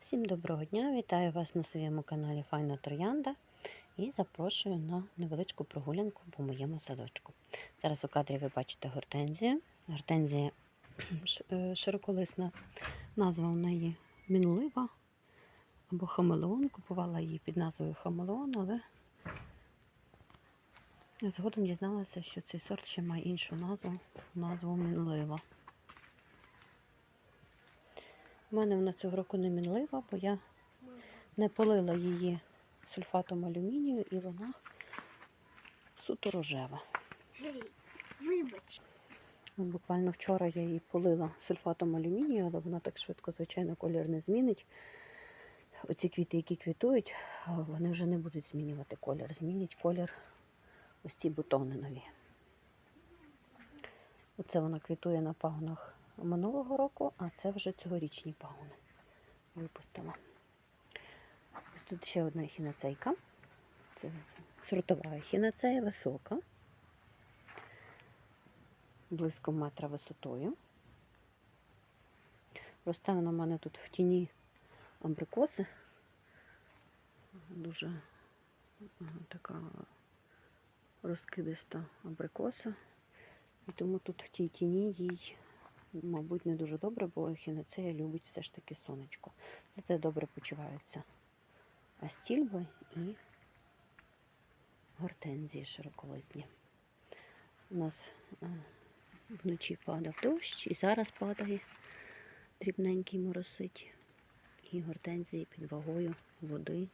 Всім доброго дня! Вітаю вас на своєму каналі Файна Троянда і запрошую на невеличку прогулянку по моєму садочку. Зараз у кадрі ви бачите гортензію. Гортензія е, широколисна, назва у неї мінлива або хамелеон. Купувала її під назвою хамелеон, але згодом дізналася, що цей сорт ще має іншу назву, назву мінлива. У мене вона цього року не мінлива, бо я не полила її сульфатом алюмінію і вона суто рожева. Вибач. Буквально вчора я її полила сульфатом алюмінію, але вона так швидко, звичайно, колір не змінить. Оці квіти, які квітують, вони вже не будуть змінювати колір. Змінять колір ось ці бутони нові. Оце вона квітує на пагонах минулого року, а це вже цьогорічні пагони випустила. Ось тут ще одна ехінацейка. Це сортова ехінацея, висока, близько метра висотою. Росте в мене тут в тіні абрикоси. Дуже така розкидиста абрикоса. І тому тут в тій тіні їй, мабуть, не дуже добре, бо ехінацея любить все ж таки сонечко. Зате добре почуваються астільби і гортензії широколисні. У нас е, вночі падав дощ, і зараз падає дрібненький моросить. І гортензії під вагою води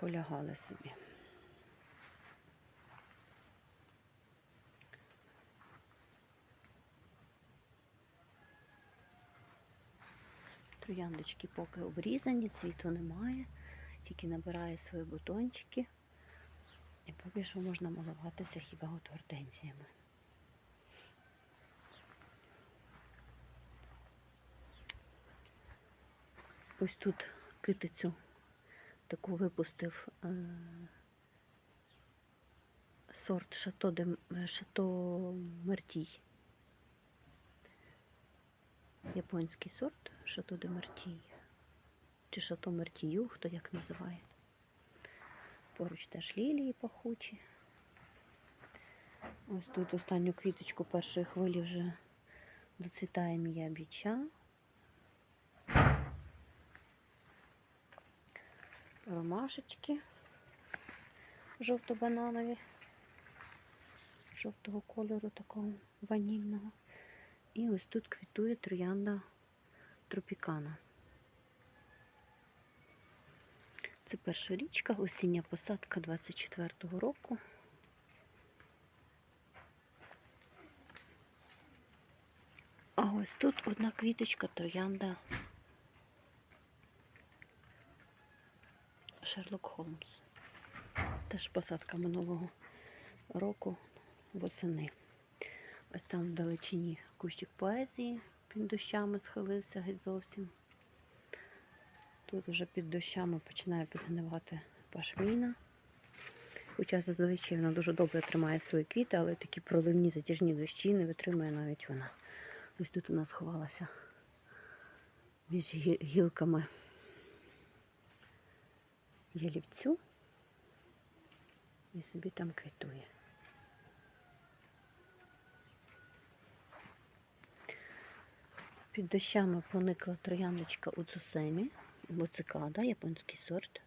полягали собі. Трояндочки поки обрізані, цвіту немає, тільки набирає свої бутончики. І поки що можна малуватися хіба от гортензіями. Ось тут китицю таку випустив е, сорт Шато, де, Шато Мертій. Японський сорт Шато де Мертій. Чи Шато Мертію, хто як називає. Поруч теж лілії пахучі. Ось тут останню квіточку першої хвилі вже доцвітає міябіча. Ромашечки жовто-бананові, жовтого кольору такого ванільного. І ось тут квітує троянда тропікана. Це перша річка, осіння посадка 24-го року. А ось тут одна квіточка троянда Шерлок Холмс. Теж посадка минулого року восени. Ось там в далечині кущик поезії під дощами схилився геть зовсім. Тут вже під дощами починає підгнивати пашміна. Хоча зазвичай вона дуже добре тримає свої квіти, але такі проливні затяжні дощі не витримує навіть вона. Ось тут нас сховалася між гілками ялівцю і собі там квітує. Під дощами поникла трояндочка у цусемі, боцикада, японський сорт.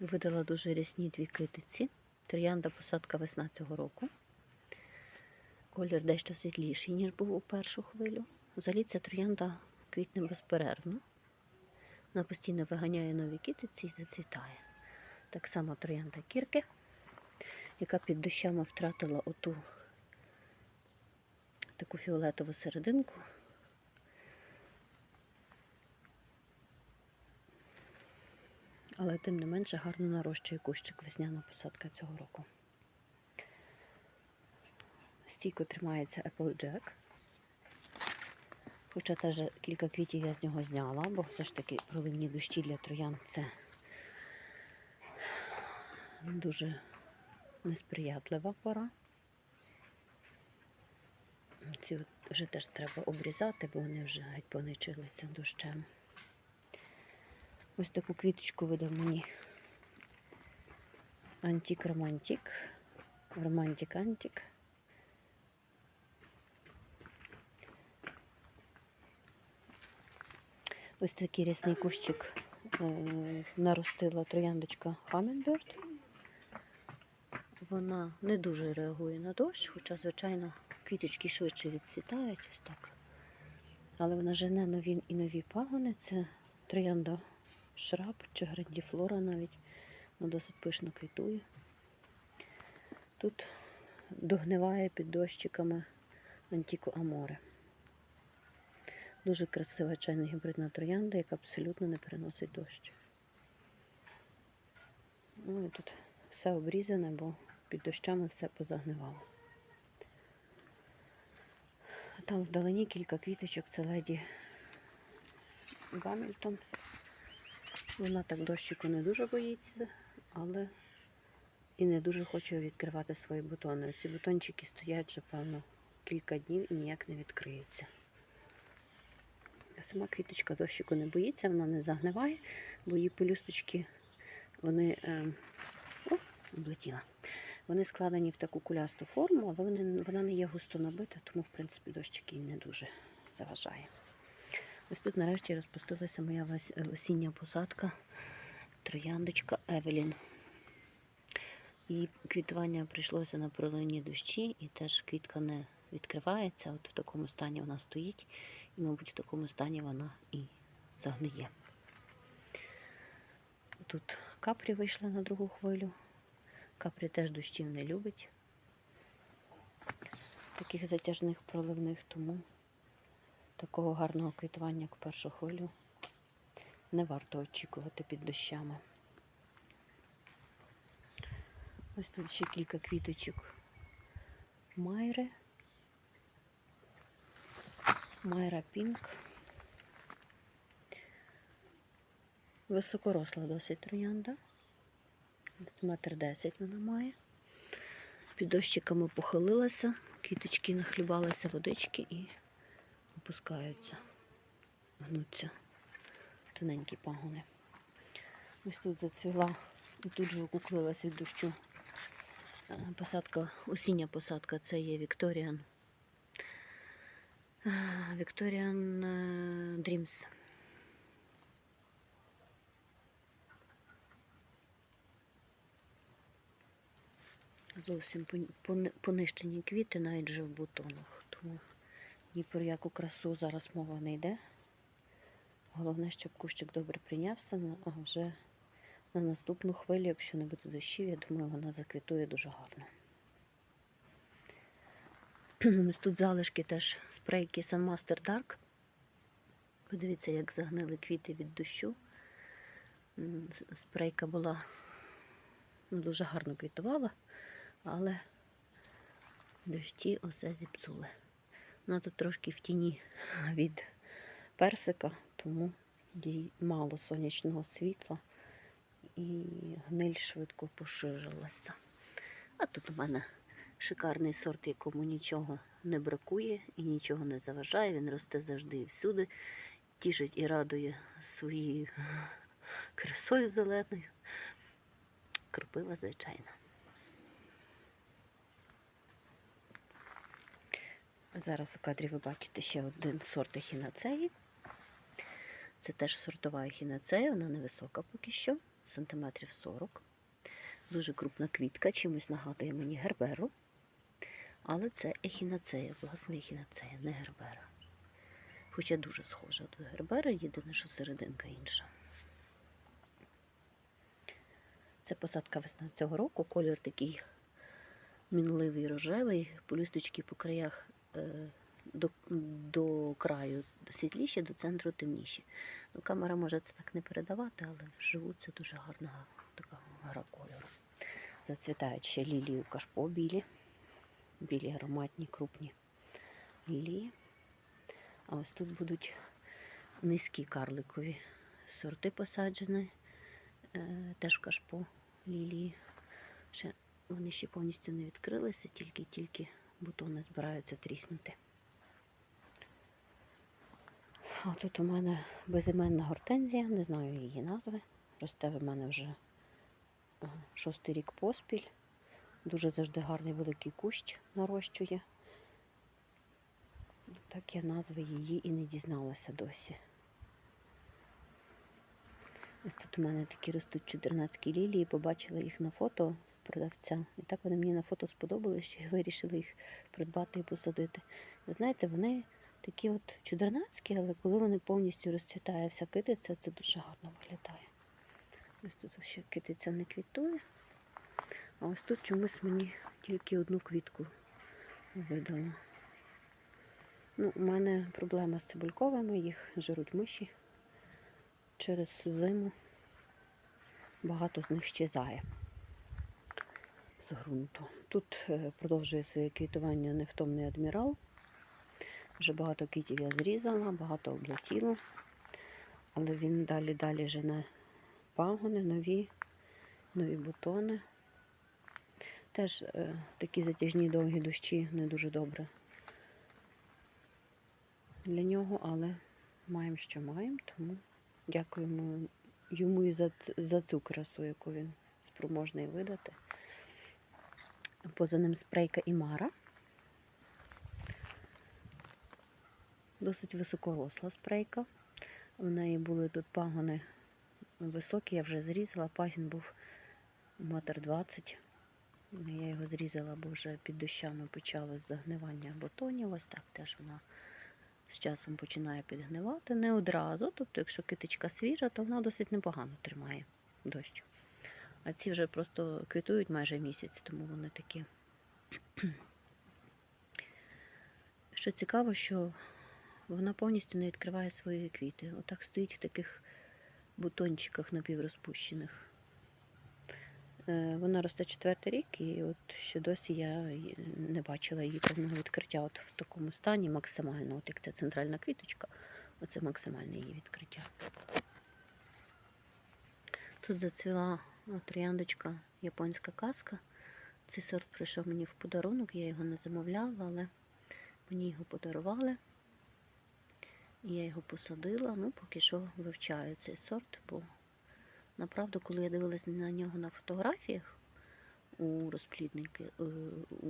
Видала дуже рясні дві китиці. Троянда посадка весна цього року. Колір дещо світліший, ніж був у першу хвилю. Взагалі ця троянда квітне безперервно. Вона постійно виганяє нові китиці і зацвітає. Так само троянда кірки, яка під дощами втратила оту таку фіолетову серединку. Але тим не менше гарно нарощує кущик весняна посадка цього року. Стійко тримається Applejack. Хоча теж кілька квітів я з нього зняла, бо все ж таки проливні дощі для троян це дуже несприятлива пора. Ці вже теж треба обрізати, бо вони вже геть поничилися дощем. Ось таку квіточку видав мені. Романтик Антик. Ось такий рясний кущик е, наростила трояндочка Hummingbird. Вона не дуже реагує на дощ, хоча, звичайно, квіточки швидше відцвітають ось так. Але вона жене нові і нові пагони. Це троянда шраб чи грандіфлора навіть. Вона досить пишно квітує. Тут догниває під дощиками Антіко Аморе. Дуже красива чайна гібридна троянда, яка абсолютно не переносить дощ. Ну і тут все обрізане, бо під дощами все позагнивало. А Там вдалині кілька квіточок, це леді Гамільтон. Вона так дощику не дуже боїться, але і не дуже хоче відкривати свої бутони. Ці бутончики стоять вже, певно, кілька днів і ніяк не відкриються. Сама квіточка дощику не боїться, вона не загниває, бо її пелюсточки, вони е, о, облетіла. Вони складені в таку кулясту форму, але вони, вона не є густо набита, тому, в принципі, дощик їй не дуже заважає. Ось тут нарешті розпустилася моя е, осіння посадка трояндочка Евелін. Її квітування прийшлося на проливні дощі, і теж квітка не відкривається. От в такому стані вона стоїть, і, мабуть, в такому стані вона і загниє. Тут капрі вийшла на другу хвилю. Капрі теж дощів не любить. Таких затяжних проливних, тому такого гарного квітування, як в першу хвилю, не варто очікувати під дощами. Ось тут ще кілька квіточок Майри. Майра Пінк. Високоросла досить троянда. Метр десять вона має. Під дощиками похилилася, квіточки нахлібалися водички і опускаються, гнуться тоненькі пагони. Ось тут зацвіла і тут же окуклилась від дощу. Е, Посадка, осіння посадка це є Вікторіан. Вікторіан Dreams. Зовсім понищені квіти навіть вже в бутонах. Тому ні про яку красу зараз мова не йде. Головне, щоб кущик добре прийнявся, ну, а вже на наступну хвилю, якщо не буде дощів, я думаю, вона заквітує дуже гарно. Ось тут залишки теж спрейки Sun Master Dark. Подивіться, як загнили квіти від дощу. Спрейка була ну, дуже гарно квітувала, але дощі усе зіпсули. Вона тут трошки в тіні від персика, тому їй мало сонячного світла і гниль швидко поширилася. А тут у мене шикарний сорт, якому нічого не бракує і нічого не заважає. Він росте завжди і всюди, тішить і радує своєю красою зеленою. Кропива, звичайно. Зараз у кадрі ви бачите ще один сорт ехінацеї. Це теж сортова ехінацея, вона невисока поки що, сантиметрів 40. Дуже крупна квітка, чимось нагадує мені герберу. Але це ехінацея, власне ехінацея, не гербера. Хоча дуже схожа до гербери, єдине, що серединка інша. Це посадка весна цього року, колір такий мінливий рожевий, полюсточки по краях до, до краю світліші, до центру темніші. Ну, камера може це так не передавати, але вживу це дуже гарна така гра кольору. Зацвітають ще лілії у кашпо білі, білі ароматні, крупні лілії. А ось тут будуть низькі карликові сорти посаджені, е, теж в кашпо лілії. Ще вони ще повністю не відкрилися, тільки-тільки бутони збираються тріснути. А тут у мене безіменна гортензія, не знаю її назви. Росте в мене вже е, шостий рік поспіль. Дуже завжди гарний великий кущ нарощує. Так я назви її і не дізналася досі. Ось тут у мене такі ростуть чудернацькі лілії, побачила їх на фото продавця. І так вони мені на фото сподобались, що я вирішила їх придбати і посадити. Ви знаєте, вони такі от чудернацькі, але коли вони повністю розцвітає вся китиця, це дуже гарно виглядає. Ось тут ще китиця не квітує. А ось тут чомусь мені тільки одну квітку видало. Ну, у мене проблема з цибульковими, їх жируть миші через зиму. Багато з них щезає ґрунту. Тут е, продовжує своє квітування невтомний адмірал. Вже багато квітів я зрізала, багато облетіло, але він далі-далі жене пагони, нові, нові бутони. Теж е, такі затяжні довгі дощі не дуже добре для нього, але маємо, що маємо, тому дякуємо йому і за, за цю красу, яку він спроможний видати. Поза ним спрейка Імара. Досить високоросла спрейка. У неї були тут пагони високі, я вже зрізала. Пагін був метр двадцять. Я його зрізала, бо вже під дощами почалось загнивання бутонів. Ось так теж вона з часом починає підгнивати. Не одразу. Тобто, якщо китичка свіжа, то вона досить непогано тримає дощ. А ці вже просто квітують майже місяць, тому вони такі. Що цікаво, що вона повністю не відкриває свої квіти. Отак стоїть в таких бутончиках напіврозпущених. Е, Вона росте четвертий рік, і от ще досі я не бачила її повного відкриття от в такому стані максимально. От як ця центральна квіточка, оце максимальне її відкриття. Тут зацвіла трояндочка японська казка. Цей сорт прийшов мені в подарунок, я його не замовляла, але мені його подарували. І я його посадила. Ну, поки що вивчаю цей сорт, бо направду, коли я дивилась на нього на фотографіях у розплідники, е, у,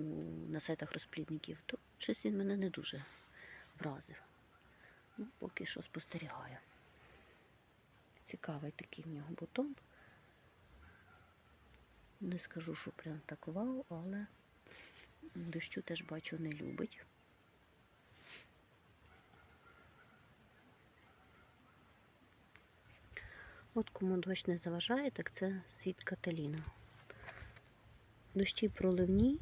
на сайтах розплідників, то щось він мене не дуже вразив. Ну, поки що спостерігаю. Цікавий такий в нього бутон. Не скажу, що прям так вау, але дощу теж бачу не любить. От кому дощ не заважає, так це світ Каталіна. Дощі проливні,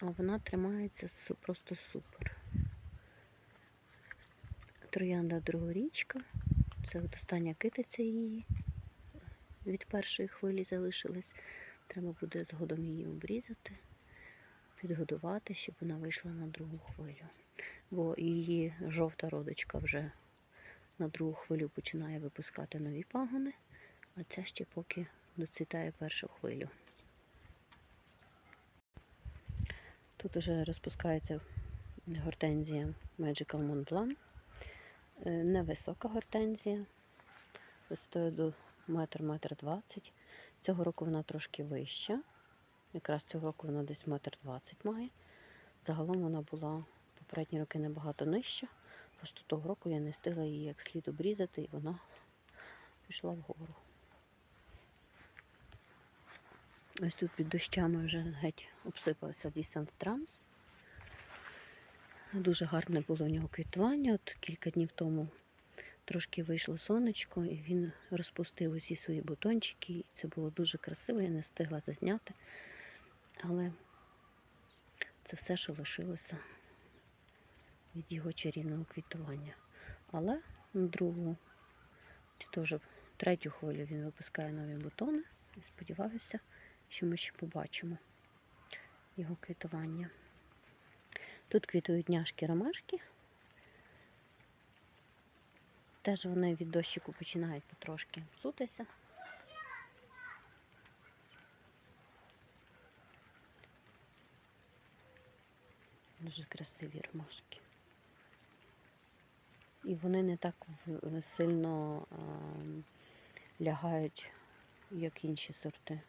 а вона тримається просто супер. Троянда другорічка. Це от остання китиця її. Від першої хвилі залишилась. Треба буде згодом її обрізати, підгодувати, щоб вона вийшла на другу хвилю. Бо її жовта родочка вже на другу хвилю починає випускати нові пагони, а ця ще поки доцвітає першу хвилю. Тут вже розпускається гортензія Magical Mont Blanc. Е, Невисока гортензія, висотою до метр метр двадцять. Цього року вона трошки вища. Якраз цього року вона десь метр двадцять має. Загалом вона була попередні роки набагато нижча. Просто того року я не встигла її як слід обрізати, і вона пішла вгору. Ось тут під дощами вже геть обсипався Distant Trams. Дуже гарне було в нього квітування. От кілька днів тому трошки вийшло сонечко, і він розпустив усі свої бутончики. І це було дуже красиво, я не встигла зазняти. Але це все, що лишилося від його чарівного квітування. Але на другу, чи то вже третю хвилю він випускає нові бутони. І сподіваюся, що ми ще побачимо його квітування. Тут квітують няшки ромашки. Теж вони від дощику починають потрошки псутися. Дуже красиві ромашки. і вони не так сильно ем, лягають, як інші сорти.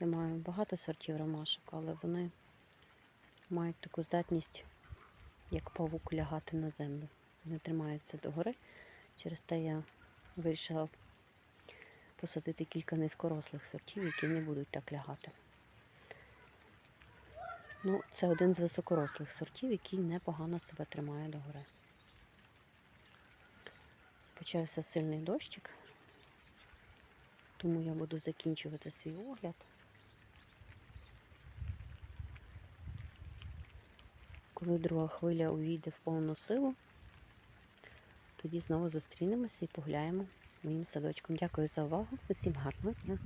Я маю багато сортів ромашок, але вони мають таку здатність, як павук, лягати на землю. Не тримаються догори. Через те я вирішила посадити кілька низькорослих сортів, які не будуть так лягати. Ну, це один з високорослих сортів, який непогано себе тримає догори. Почався сильний дощик, тому я буду закінчувати свій огляд. Коли друга хвиля увійде в повну силу, тоді знову зустрінемося і погуляємо моїм садочком. Дякую за увагу. Усім гарного дня!